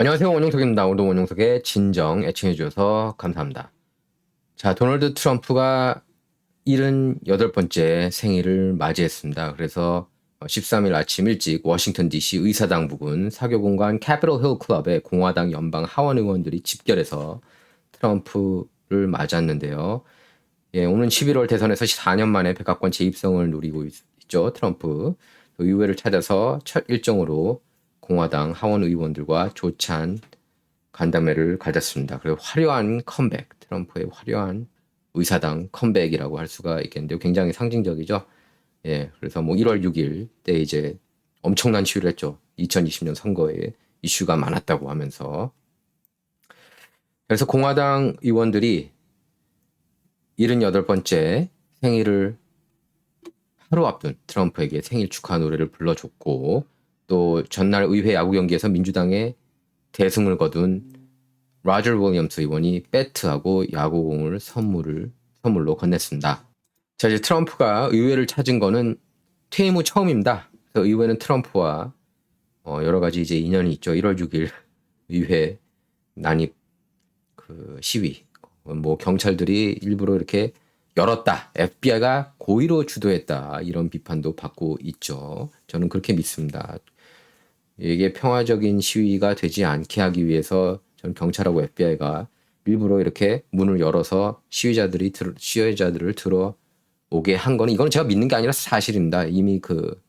안녕하세요. 원용석입니다. 오늘도 원용석의 진정 애청해주셔서 감사합니다. 자, 도널드 트럼프가 78번째 생일을 맞이했습니다. 그래서 13일 아침 일찍 워싱턴 DC 의사당 부근 사교 공간 캐피털 힐 클럽에 공화당 연방 하원 의원들이 집결해서 트럼프를 맞았는데요. 예, 오는 11월 대선에서 4년 만에 백악관 재입성을 노리고 있, 죠 트럼프. 의회를 찾아서 첫 일정으로 공화당 하원 의원들과 조찬 간담회를 가졌습니다. 그리고 화려한 컴백, 트럼프의 화려한 의사당 컴백이라고 할 수가 있겠는데요. 굉장히 상징적이죠. 예, 그래서 뭐 1월 6일 때 이제 엄청난 시위를 했죠. 2020년 선거에 이슈가 많았다고 하면서. 그래서 공화당 의원들이 78번째 생일을 하루 앞둔 트럼프에게 생일 축하 노래를 불러줬고 또 전날 의회 야구 경기에서 민주당의 대승을 거둔 라저 윌리엄스 의원이 배트하고 야구공을 선물을 선물로 건넸습니다. 자 이제 트럼프가 의회를 찾은 거는 퇴임 후 처음입니다. 그래서 의회는 트럼프와 어, 여러 가지 이제 인연이 있죠. 1월 6일 의회 난입 그 시위 뭐 경찰들이 일부러 이렇게 열었다. FBI가 고의로 주도했다. 이런 비판도 받고 있죠. 저는 그렇게 믿습니다. 이게 평화적인 시위가 되지 않게 하기 위해서 전 경찰하고 FBI가 일부러 이렇게 문을 열어서 시위자들이 들, 시위자들을 들어오게 한 거는 이거는 제가 믿는 게 아니라 사실입니다. 이미 그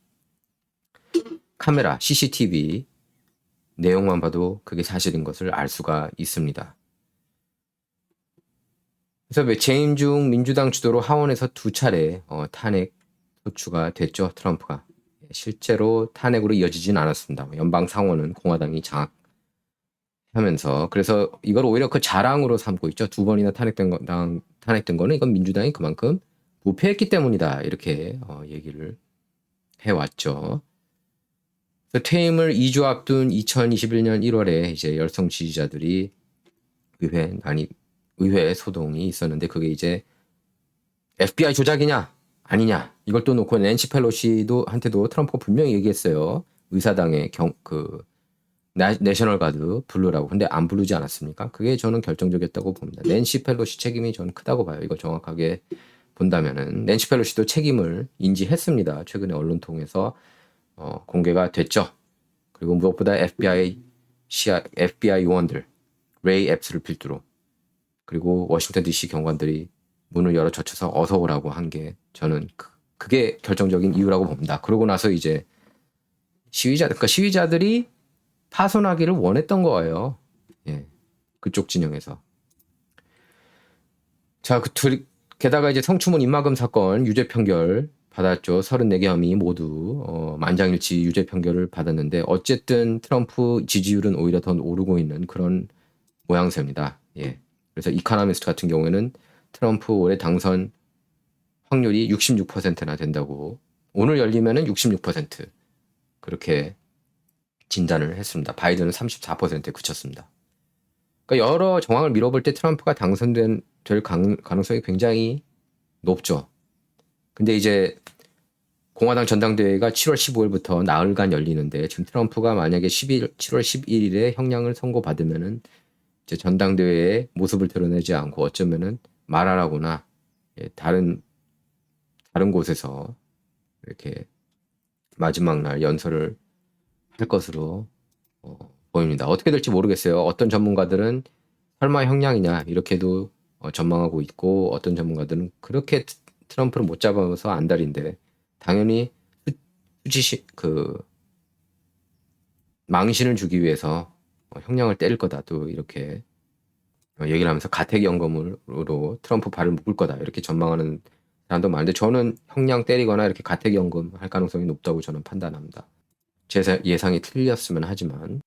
카메라 CCTV 내용만 봐도 그게 사실인 것을 알 수가 있습니다. 그래서 재임 중 민주당 주도로 하원에서 두 차례 어, 탄핵 소추가 됐죠 트럼프가 실제로 탄핵으로 이어지진 않았습니다. 연방 상원은 공화당이 장악하면서 그래서 이걸 오히려 그 자랑으로 삼고 있죠. 두 번이나 탄핵된 거, 당, 탄핵된 거는 이건 민주당이 그만큼 부패했기 때문이다 이렇게 어, 얘기를 해왔죠. 퇴임을 2주 앞둔 2021년 1월에 이제 열성 지지자들이 의회 아니 의회 소동이 있었는데 그게 이제 FBI 조작이냐 아니냐 이걸 또 놓고 낸시 펠로시도 한테도 트럼프가 분명히 얘기했어요. 의사당의 경, 그 내셔널 가드 부르라고 근데 안 부르지 않았습니까? 그게 저는 결정적이었다고 봅니다. 낸시 펠로시 책임이 저는 크다고 봐요. 이거 정확하게 본다면은 낸시 펠로시도 책임을 인지했습니다. 최근에 언론 통해서 어, 공개가 됐죠. 그리고 무엇보다 FBI FBI 요원들 레이 앱스를 필두로 그리고 워싱턴 DC 경관들이 문을 열어 젖혀서 어서 오라고 한 게 저는 그, 그게 결정적인 이유라고 봅니다. 그러고 나서 이제 시위자, 그러니까 시위자들이 파손하기를 원했던 거예요. 예. 그쪽 진영에서. 자, 그 둘, 게다가 이제 성추문 입마금 사건 유죄 판결 받았죠. 34개 혐의 모두 어, 만장일치 유죄 판결을 받았는데 어쨌든 트럼프 지지율은 오히려 더 오르고 있는 그런 모양새입니다. 예. 그래서 이카노미스트 같은 경우에는 트럼프 올해 당선 확률이 66%나 된다고 오늘 열리면은 66% 그렇게 진단을 했습니다. 바이든은 34%에 그쳤습니다. 그러니까 여러 정황을 밀어볼 때 트럼프가 당선된 될 가능성이 굉장히 높죠. 근데 이제 공화당 전당대회가 7월 15일부터 나흘간 열리는데 지금 트럼프가 만약에 11, 7월 11일에 형량을 선고받으면은 이제 전당대회의 모습을 드러내지 않고 어쩌면은 말하라거나 예, 다른 다른 곳에서 이렇게 마지막 날 연설을 할 것으로 어, 보입니다. 어떻게 될지 모르겠어요. 어떤 전문가들은 설마 형량이냐 이렇게도 어, 전망하고 있고 어떤 전문가들은 그렇게 트럼프를 못 잡아서 안달인데 당연히 수지시 그 망신을 주기 위해서 어, 형량을 때릴 거다 또 이렇게 어, 얘기를 하면서 가택 연금으로 트럼프 발을 묶을 거다 이렇게 전망하는 사람도 많은데 저는 형량 때리거나 이렇게 가택연금 할 가능성이 높다고 저는 판단합니다. 제 예상이 틀렸으면 하지만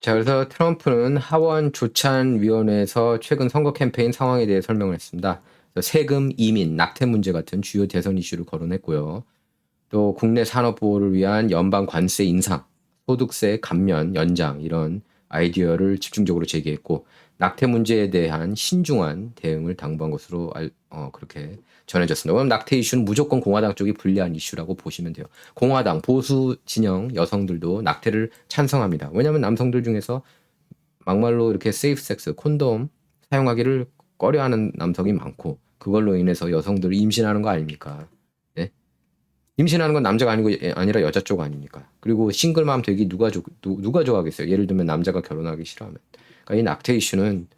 자 그래서 트럼프는 하원 조찬위원회에서 최근 선거 캠페인 상황에 대해 설명을 했습니다. 세금, 이민, 낙태 문제 같은 주요 대선 이슈를 거론했고요. 또 국내 산업 보호를 위한 연방 관세 인상, 소득세 감면 연장 이런 아이디어를 집중적으로 제기했고 낙태 문제에 대한 신중한 대응을 당부한 것으로 알, 어, 그렇게 전해졌습니다. 그럼 낙태 이슈는 무조건 공화당 쪽이 불리한 이슈라고 보시면 돼요. 공화당 보수 진영 여성들도 낙태를 찬성합니다. 왜냐하면 남성들 중에서 막말로 이렇게 세이프 섹스, 콘돔 사용하기를 꺼려하는 남성이 많고 그걸로 인해서 여성들이 임신하는 거 아닙니까? 네? 임신하는 건 남자가 아니고 예- 아니라 여자 쪽 아닙니까? 그리고 싱글맘 되기 누가 좋 누, 누가 좋아하겠어요? 예를 들면 남자가 결혼하기 싫어하면. 그러니까 이 낙태 이슈는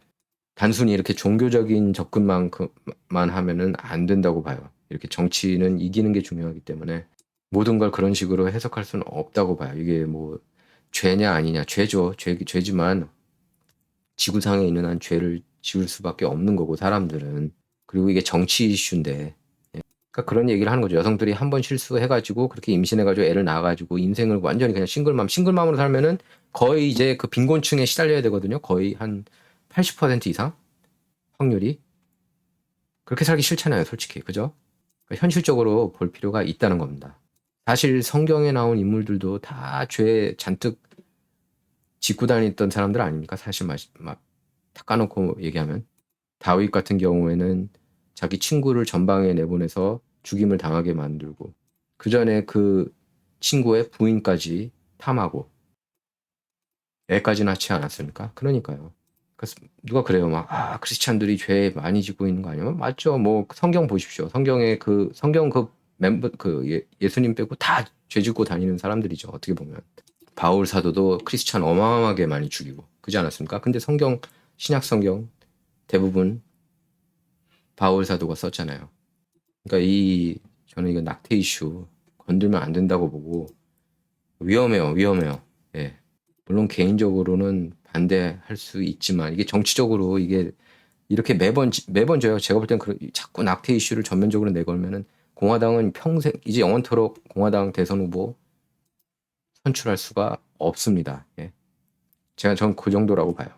단순히 이렇게 종교적인 접근만큼만 하면은 안 된다고 봐요. 이렇게 정치는 이기는 게 중요하기 때문에 모든 걸 그런 식으로 해석할 수는 없다고 봐요. 이게 뭐 죄냐 아니냐 죄죠. 죄 죄지만 지구상에 있는 한 죄를 지을 수밖에 없는 거고 사람들은 그리고 이게 정치 이슈인데 예. 그러니까 그런 얘기를 하는 거죠. 여성들이 한 번 실수해가지고 그렇게 임신해가지고 애를 낳아가지고 인생을 완전히 그냥 싱글맘 싱글맘으로 살면은 거의 이제 그 빈곤층에 시달려야 되거든요. 거의 한 80% 이상 확률이 그렇게 살기 싫잖아요, 솔직히 그죠? 그러니까 현실적으로 볼 필요가 있다는 겁니다. 사실 성경에 나온 인물들도 다 죄 잔뜩 짓고 다녔던 사람들 아닙니까? 사실 막, 막 닦아놓고 얘기하면 다윗 같은 경우에는 자기 친구를 전방에 내보내서 죽임을 당하게 만들고 그 전에 그 친구의 부인까지 탐하고 애까지 낳지 않았습니까? 그러니까요. 그래서 누가 그래요? 막, 아, 크리스찬들이 죄 많이 짓고 있는 거 아니에요? 맞죠. 뭐, 성경 보십시오. 성경에 그, 성경 그 멤버, 그 예, 예수님 빼고 다 죄 짓고 다니는 사람들이죠. 어떻게 보면. 바울 사도도 크리스찬 어마어마하게 많이 죽이고, 그지 않았습니까? 근데 성경, 신약 성경 대부분 바울 사도가 썼잖아요. 그러니까 이, 저는 이거 낙태 이슈 건들면 안 된다고 보고, 위험해요. 위험해요. 예. 물론 개인적으로는 반대할 수 있지만 이게 정치적으로 이게 이렇게 매번 매번 져요. 제가 볼땐그 자꾸 낙태 이슈를 전면적으로 내걸면은 공화당은 평생 이제 영원토록 공화당 대선 후보 선출할 수가 없습니다. 예. 제가 전 그 정도라고 봐요.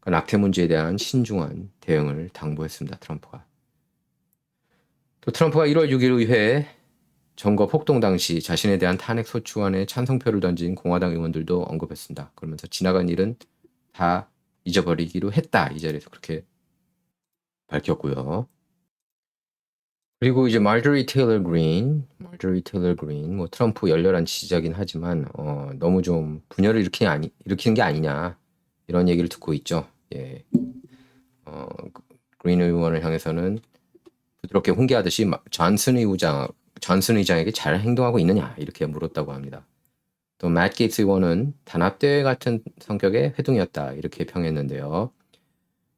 그 낙태 문제에 대한 신중한 대응을 당부했습니다. 트럼프가. 또 트럼프가 1월 6일 의회에 점거 폭동 당시 자신에 대한 탄핵 소추안에 찬성표를 던진 공화당 의원들도 언급했습니다. 그러면서 지나간 일은 다 잊어버리기로 했다. 이 자리에서 그렇게 밝혔고요. 그리고 이제 말조리 테일러 그린, 말조리 테일러 그린, 뭐 트럼프 열렬한 지지자긴 하지만 어, 너무 좀 분열을 일으키는, 아니, 일으키는 게 아니냐 이런 얘기를 듣고 있죠. 예, 어, 그린 의원을 향해서는 부드럽게 훈계하듯이 마- 존슨 의장, 존슨 의장에게 잘 행동하고 있느냐 이렇게 물었다고 합니다. 또 맷 게이츠 의원은 단합대회 같은 성격의 회동이었다 이렇게 평했는데요.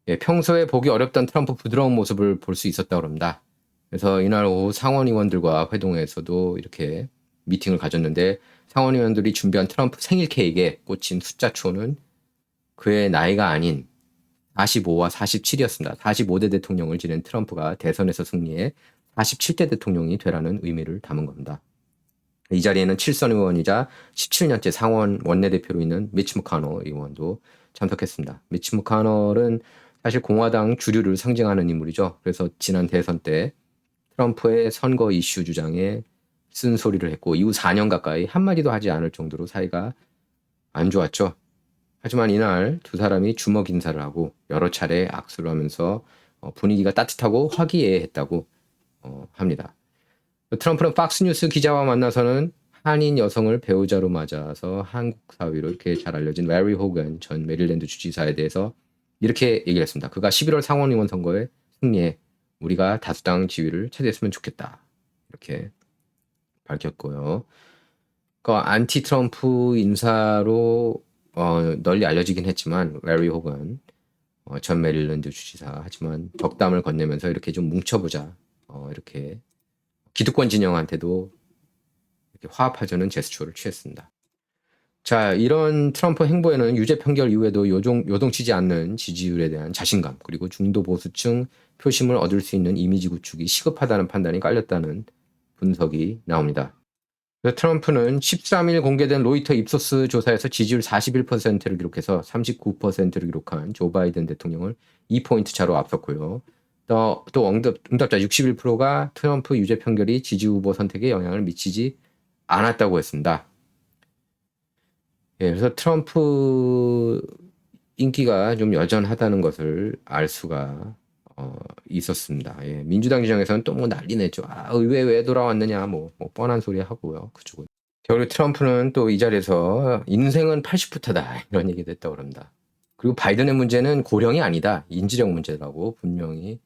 예, 평소에 보기 어렵던 트럼프 부드러운 모습을 볼 수 있었다고 합니다. 그래서 이날 오후 상원 의원들과 회동에서도 이렇게 미팅을 가졌는데 상원 의원들이 준비한 트럼프 생일 케이크에 꽂힌 숫자 초는 그의 나이가 아닌 45와 47이었습니다. 45대 대통령을 지낸 트럼프가 대선에서 승리해 47대 대통령이 되라는 의미를 담은 겁니다. 이 자리에는 7선 의원이자 17년째 상원 원내대표로 있는 미치 무카노 의원도 참석했습니다. 미치 무카노는 사실 공화당 주류를 상징하는 인물이죠. 그래서 지난 대선 때 트럼프의 선거 이슈 주장에 쓴소리를 했고 이후 4년 가까이 한마디도 하지 않을 정도로 사이가 안 좋았죠. 하지만 이날 두 사람이 주먹 인사를 하고 여러 차례 악수를 하면서 어, 분위기가 따뜻하고 화기애애했다고 어, 합니다. 트럼프는 팍스뉴스 기자와 만나서는 한인 여성을 배우자로 맞아서 한국 사회로 이렇게 잘 알려진 레리 호건 전 메릴랜드 주지사에 대해서 이렇게 얘기를 했습니다. 그가 11월 상원의원 선거에 승리해 우리가 다수당 지위를 차지했으면 좋겠다. 이렇게 밝혔고요. 그 안티 트럼프 인사로 어, 널리 알려지긴 했지만 레리 호건 어, 전 메릴랜드 주지사 하지만 덕담을 건네면서 이렇게 좀 뭉쳐보자 어, 이렇게 기득권 진영한테도 이렇게 화합하자는 제스처를 취했습니다. 자 이런 트럼프 행보에는 유죄 판결 이후에도 요동, 요동치지 않는 지지율에 대한 자신감 그리고 중도 보수층 표심을 얻을 수 있는 이미지 구축이 시급하다는 판단이 깔렸다는 분석이 나옵니다. 트럼프는 13일 공개된 로이터 입소스 조사에서 지지율 41%를 기록해서 39%를 기록한 조 바이든 대통령을 2포인트 차로 앞섰고요. 또, 또 응답, 응답자 61%가 트럼프 유죄 판결이 지지 후보 선택에 영향을 미치지 않았다고 했습니다. 예, 그래서 트럼프 인기가 좀 여전하다는 것을 알 수가 어, 있었습니다. 예, 민주당 지정에서는 또 뭐 난리 냈죠. 아, 의회 왜 돌아왔느냐, 뭐, 뭐 뻔한 소리 하고요. 그쪽은. 결국 트럼프는 또 이 자리에서 인생은 80부터다 이런 얘기도 했다고 합니다. 그리고 바이든의 문제는 고령이 아니다. 인지력 문제라고 분명히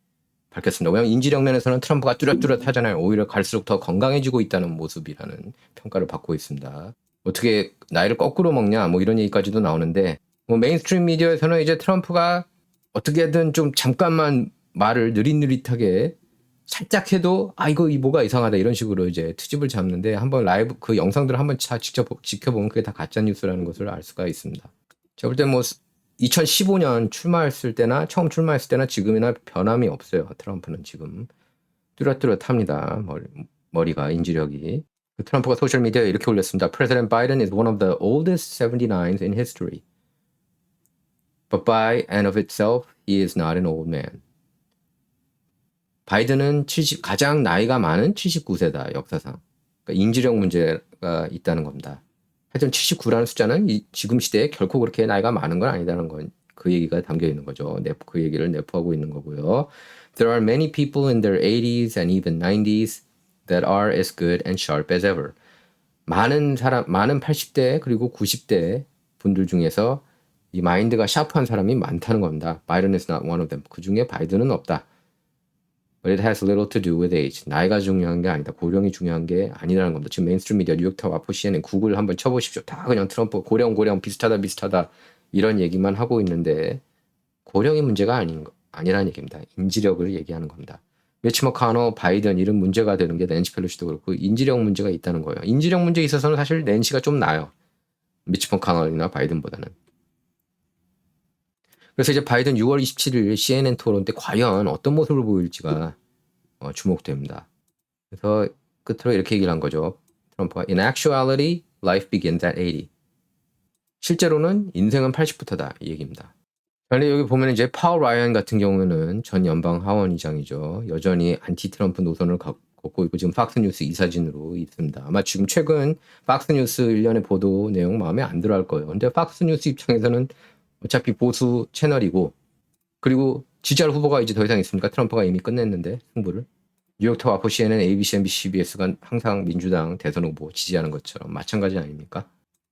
밝혔습니다. 왜냐하면 인지력 면에서는 트럼프가 뚜렷뚜렷 하잖아요. 오히려 갈수록 더 건강해지고 있다는 모습이라는 평가를 받고 있습니다. 어떻게 나이를 거꾸로 먹냐 뭐 이런 얘기까지도 나오는데 뭐 메인스트림 미디어에서는 이제 트럼프가 어떻게든 좀 잠깐만 말을 느릿느릿하게 살짝 해도 아 이거 이 뭐가 이상하다 이런 식으로 이제 트집을 잡는데 한번 라이브 그 영상들을 한번 차 직접 보- 지켜보면 그게 다 가짜 뉴스라는 것을 알 수가 있습니다. 제가 볼때뭐 2015년 출마했을 때나 처음 출마했을 때나 지금이나 변함이 없어요. 트럼프는 지금 뚜렷뚜렷합니다. 머리, 머리가 인지력이. 그 트럼프가 소셜 미디어에 이렇게 올렸습니다. President Biden is one of the oldest 79s in history. But by and of itself, he is not an old man. 바이든은 70, 가장 나이가 많은 79세다, 역사상. 그러니까 인지력 문제가 있다는 겁니다. 하여튼 79라는 숫자는 이, 지금 시대에 결코 그렇게 나이가 많은 건 아니다는 건 그 얘기가 담겨 있는 거죠. 내, 그 얘기를 내포하고 있는 거고요. There are many people in their 80s and even 90s that are as good and sharp as ever. 많은 사람, 많은 80대 그리고 90대 분들 중에서 이 마인드가 샤프한 사람이 많다는 겁니다. 바이든 is not one of them. 그 중에 바이든은 없다. But it has little to do with age. 나이가 중요한 게 아니다. 고령이 중요한 게 아니라는 겁니다. 지금 메인스트림 미디어 뉴욕타워 와포 CNN 구글 한번 쳐보십시오. 다 그냥 트럼프 고령 고령 비슷하다 비슷하다 이런 얘기만 하고 있는데 고령이 문제가 아닌 거 아니라는 얘기입니다. 인지력을 얘기하는 겁니다. 매치 머카노, 바이든 이런 문제가 되는 게 낸시 펠로시도 그렇고 인지력 문제가 있다는 거예요. 인지력 문제에 있어서는 사실 낸시가 좀 나아요. 미치 머카노나 바이든보다는. 그래서 이제 바이든 6월 27일 CNN 토론 때 과연 어떤 모습을 보일지가 어, 주목됩니다. 그래서 끝으로 이렇게 얘기를 한 거죠. 트럼프가 In actuality, life begins at 80. 실제로는 인생은 80부터다 이 얘기입니다. 그런데 여기 보면 이제 파월 라이언 같은 경우는 전 연방 하원의장이죠. 여전히 안티 트럼프 노선을 걷- 걷고 있고 지금 팍스뉴스 이사진으로 있습니다. 아마 지금 최근 팍스뉴스 일련의 보도 내용 마음에 안 들어 할 거예요. 근데 팍스뉴스 입장에서는 어차피 보수 채널이고 그리고 지지할 후보가 이제 더 이상 있습니까? 트럼프가 이미 끝냈는데 승부를. 뉴욕타 와포 CNN, ABC, MBC, CBS가 항상 민주당 대선 후보 지지하는 것처럼 마찬가지 아닙니까?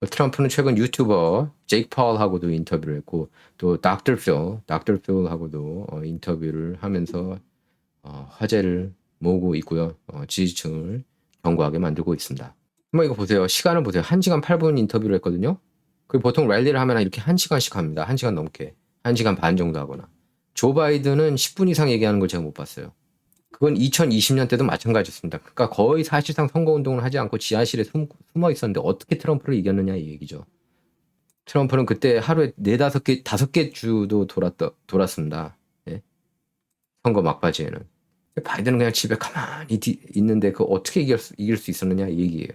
트럼프는 최근 유튜버 제이크 펄하고도 인터뷰를 했고 또 닥터 필, 닥터 필하고도 어, 인터뷰를 하면서 어, 화제를 모으고 있고요. 어, 지지층을 견고하게 만들고 있습니다. 한번 이거 보세요. 시간을 보세요. 1시간 8분 인터뷰를 했거든요. 그 보통 랠리를 하면 이렇게 1시간씩 합니다. 1시간 넘게. 1시간 반 정도 하거나. 조 바이든은 10분 이상 얘기하는 걸 제가 못 봤어요. 그건 2020년 때도 마찬가지였습니다. 그러니까 거의 사실상 선거운동을 하지 않고 지하실에 숨, 숨어 있었는데 어떻게 트럼프를 이겼느냐 이 얘기죠. 트럼프는 그때 하루에 네 다섯 개, 다섯 개 주도 돌았다, 돌았습니다. 예. 선거 막바지에는. 바이든은 그냥 집에 가만히 뒤- 있는데 그 어떻게 이길 수, 이길 수 있었느냐 이 얘기예요.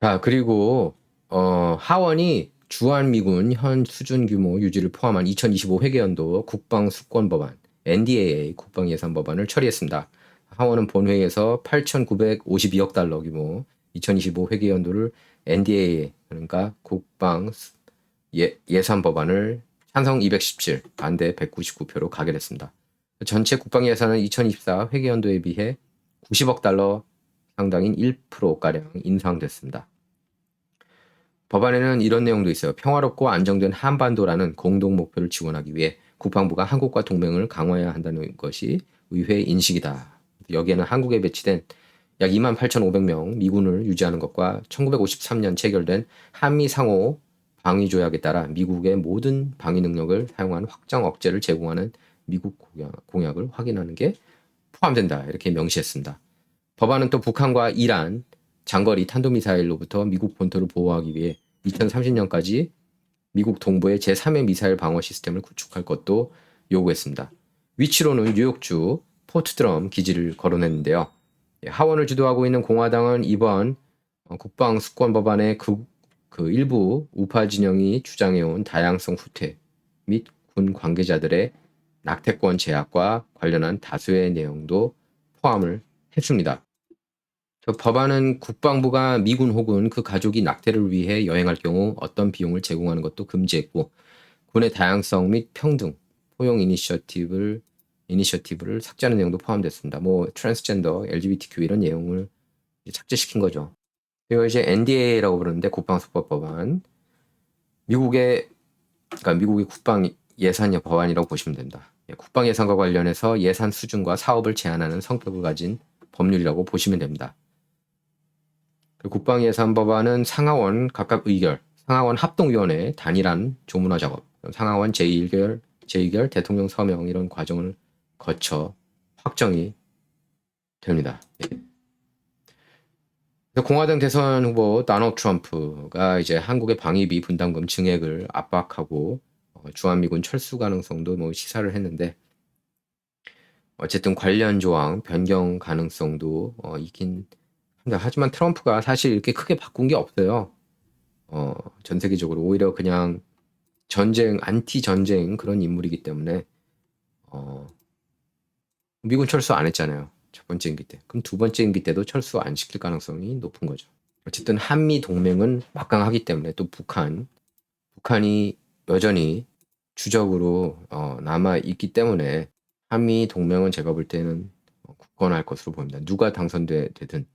자, 그리고 어, 하원이 주한미군 현 수준 규모 유지를 포함한 2025 회계연도 국방 수권 법안 NDAA 국방 예산 법안을 처리했습니다. 하원은 본회의에서 8,952억 달러 규모 2025 회계연도를 NDAA 그러니까 국방 수- 예, 예산 법안을 찬성 217, 반대 199표로 가결했습니다. 전체 국방 예산은 2024 회계연도에 비해 90억 달러 상당인 1%가량 인상됐습니다. 법안에는 이런 내용도 있어요. 평화롭고 안정된 한반도라는 공동 목표를 지원하기 위해 국방부가 한국과 동맹을 강화해야 한다는 것이 의회 인식이다. 여기에는 한국에 배치된 약 2만 8,500명 미군을 유지하는 것과 1953년 체결된 한미 상호 방위 조약에 따라 미국의 모든 방위 능력을 사용한 확장 억제를 제공하는 미국 공약- 공약을 확인하는 게 포함된다. 이렇게 명시했습니다. 법안은 또 북한과 이란 장거리 탄도미사일로부터 미국 본토를 보호하기 위해 2030년까지 미국 동부의 제3의 미사일 방어 시스템을 구축할 것도 요구했습니다. 위치로는 뉴욕주 포트드럼 기지를 거론했는데요. 예, 하원을 주도하고 있는 공화당은 이번 어, 국방 수권 법안의 그, 그 일부 우파 진영이 주장해온 다양성 후퇴 및 군 관계자들의 낙태권 제약과 관련한 다수의 내용도 포함을 했습니다. 저 법안은 국방부가 미군 혹은 그 가족이 낙태를 위해 여행할 경우 어떤 비용을 제공하는 것도 금지했고 군의 다양성 및 평등, 포용 이니셔티브를 이니셔티브를 삭제하는 내용도 포함됐습니다. 뭐 트랜스젠더, LGBTQ 이런 내용을 삭제시킨 거죠. 그리고 이제 NDA라고 부르는데 국방수법 법안. 미국의 그러니까 미국의 국방 예산 법안이라고 보시면 됩니다. 예, 국방 예산과 관련해서 예산 수준과 사업을 제한하는 성격을 가진 법률이라고 보시면 됩니다. 그 국방 예산 법안은 상하원 각각 의결, 상하원 합동위원회 단일한 조문화 작업, 상하원 제1결, 제2결 대통령 서명 이런 과정을 거쳐 확정이 됩니다. 예. 공화당 대선 후보 다널드 트럼프가 이제 한국의 방위비 분담금 증액을 압박하고 어, 주한미군 철수 가능성도 뭐 시사를 했는데 어쨌든 관련 조항 변경 가능성도 어, 있긴. 하지만 트럼프가 사실 이렇게 크게 바꾼 게 없어요. 어, 전 세계적으로 오히려 그냥 전쟁 안티 전쟁 그런 인물이기 때문에 어, 미군 철수 안 했잖아요. 첫 번째 임기 때. 그럼 두 번째 임기 때도 철수 안 시킬 가능성이 높은 거죠. 어쨌든 한미 동맹은 막강하기 때문에 또 북한, 북한이 여전히 주적으로 어, 남아 있기 때문에 한미 동맹은 제가 볼 때는 어, 굳건할 것으로 보입니다. 누가 당선되든.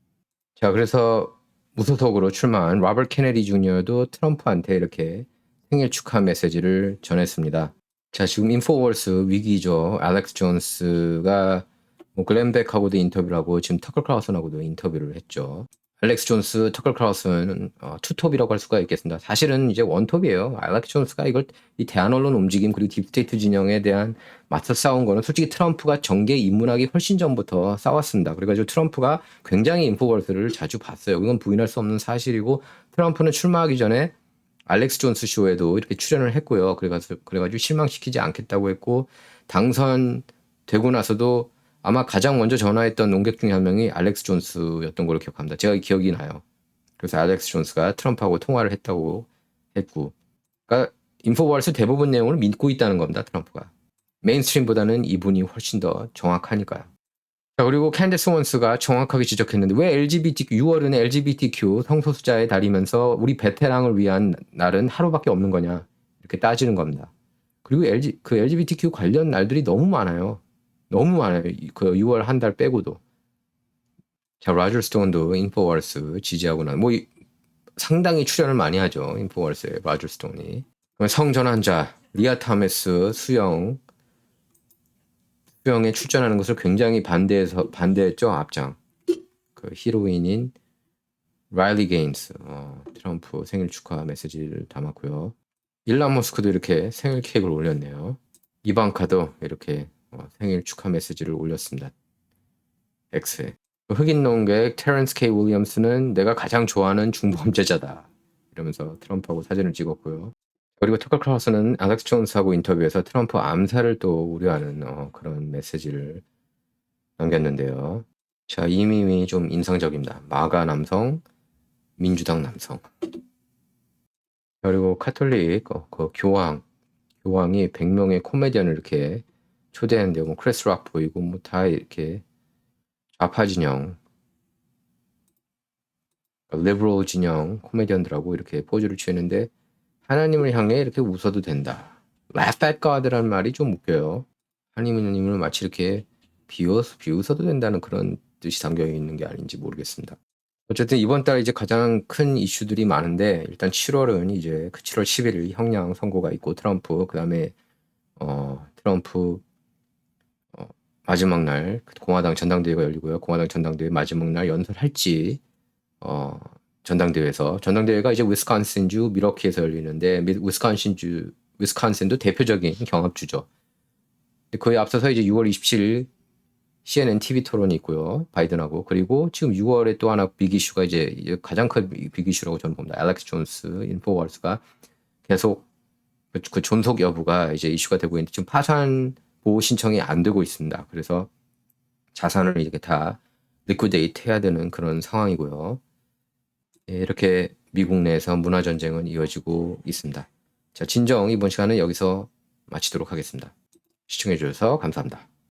자, 그래서 무소속으로 출마한 로버트 케네디 주니어도 트럼프한테 이렇게 생일 축하 메시지를 전했습니다. 자, 지금 인포월스 위기죠. 알렉스 존스가 뭐 글렌백하고도 인터뷰를 하고 지금 터클 클라우슨하고도 인터뷰를 했죠. 알렉스 존스, 터클 클라우슨은 어, 투톱이라고 할 수가 있겠습니다. 사실은 이제 원톱이에요. 알렉스 존스가 이걸 이 대한 언론 움직임 그리고 딥스테이트 진영에 대한 맞서 싸운 거는 솔직히 트럼프가 정계 입문하기 훨씬 전부터 싸웠습니다. 그래가지고 트럼프가 굉장히 인포월스를 자주 봤어요. 이건 부인할 수 없는 사실이고 트럼프는 출마하기 전에 알렉스 존스 쇼에도 이렇게 출연을 했고요. 그래가지고, 그래가지고 실망시키지 않겠다고 했고 당선 되고 나서도 아마 가장 먼저 전화했던 농객 중에 한 명이 알렉스 존스였던 걸로 기억합니다. 제가 기억이 나요. 그래서 알렉스 존스가 트럼프하고 통화를 했다고 했고, 그러니까 인포월스 대부분 내용을 믿고 있다는 겁니다. 트럼프가 메인스트림보다는 이분이 훨씬 더 정확하니까요. 자, 그리고 캔데스 원스가 정확하게 지적했는데 왜 LGBTQ 6월은 LGBTQ 성소수자의 달이면서 우리 베테랑을 위한 날은 하루밖에 없는 거냐 이렇게 따지는 겁니다. 그리고 LG 그 LGBTQ 관련 날들이 너무 많아요. 너무 많아요. 그 6월 한 달 빼고도. 자, 라저 스톤도 인포월스 지지하고 나 뭐 상당히 출연을 많이 하죠. 인포월스에 라저 스톤이. 성전환자 리아 타메스 수영 수영에 출전하는 것을 굉장히 반대해서 반대했죠 앞장. 그 히로인인 라일리 게인스 어, 트럼프 생일 축하 메시지를 담았고요. 일란 머스크도 이렇게 생일 케이크를 올렸네요. 이방카도 이렇게 어, 생일 축하 메시지를 올렸습니다. X에. 흑인 농객 테런스 케이 윌리엄스는 내가 가장 좋아하는 중범죄자다. 이러면서 트럼프하고 사진을 찍었고요. 그리고 터커 크라우스는 알렉스 존스하고 인터뷰에서 트럼프 암살을 또 우려하는 어, 그런 메시지를 남겼는데요. 자, 이 밈이 좀 인상적입니다. 마가 남성, 민주당 남성. 그리고 카톨릭 어, 그 교황, 교황이 100명의 코미디언을 이렇게 초대했는데요. 뭐 크레스 락 보이고 뭐 다 이렇게 좌파 진영, 리버럴 진영 코미디언들하고 이렇게 포즈를 취했는데 하나님을 향해 이렇게 웃어도 된다. laugh at God라는 말이 좀 웃겨요. 하나님을 마치 이렇게 비웃, 비웃어도 된다는 그런 뜻이 담겨 있는 게 아닌지 모르겠습니다. 어쨌든 이번 달 이제 가장 큰 이슈들이 많은데 일단 7월은 이제 그 7월 11일 형량 선고가 있고 트럼프 그다음에 어 트럼프 어, 마지막 날 공화당 전당대회가 열리고요. 공화당 전당대회 마지막 날 연설할지 어 전당대회에서 전당대회가 이제 위스콘신주 미러키에서 열리는데 위스콘신주 위스콘신도 대표적인 경합주죠. 그에 앞서서 이제 6월 27일 CNN TV 토론이 있고요. 바이든하고 그리고 지금 6월에 또 하나 빅 이슈가 이제 가장 큰 빅 이슈라고 저는 봅니다. 알렉스 존스 인포월스가 계속 그, 그 존속 여부가 이제 이슈가 되고 있는데 지금 파산 보호 신청이 안 되고 있습니다. 그래서 자산을 이렇게 다 리퀴데이트 해야 되는 그런 상황이고요. 예, 이렇게 미국 내에서 문화 전쟁은 이어지고 있습니다. 자, 진정 이번 시간은 여기서 마치도록 하겠습니다. 시청해 주셔서 감사합니다.